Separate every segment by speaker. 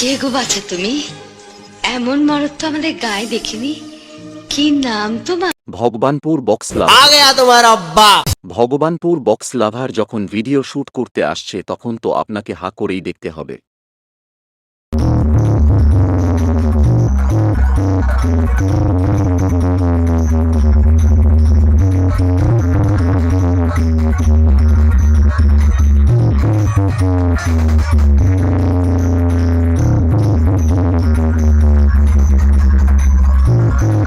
Speaker 1: কে গো বাছা তুমি? এমন মরদ তো আমাদের গায়ে দেখিনি। কি নাম তোমার?
Speaker 2: ভগবানপুর বক্স
Speaker 3: তোমার আব্বা।
Speaker 2: ভগবানপুর বক্স লাভার যখন ভিডিও শুট করতে আসছে তখন তো আপনাকে হা করেই দেখতে হবে। Thank you.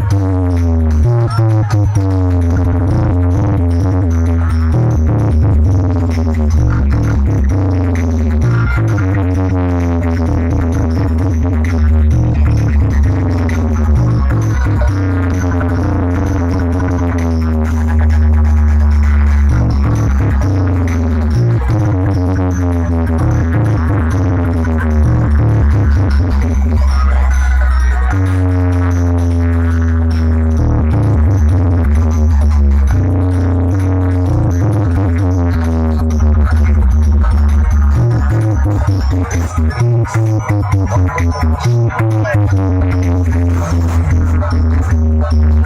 Speaker 2: Thank you. Thank you.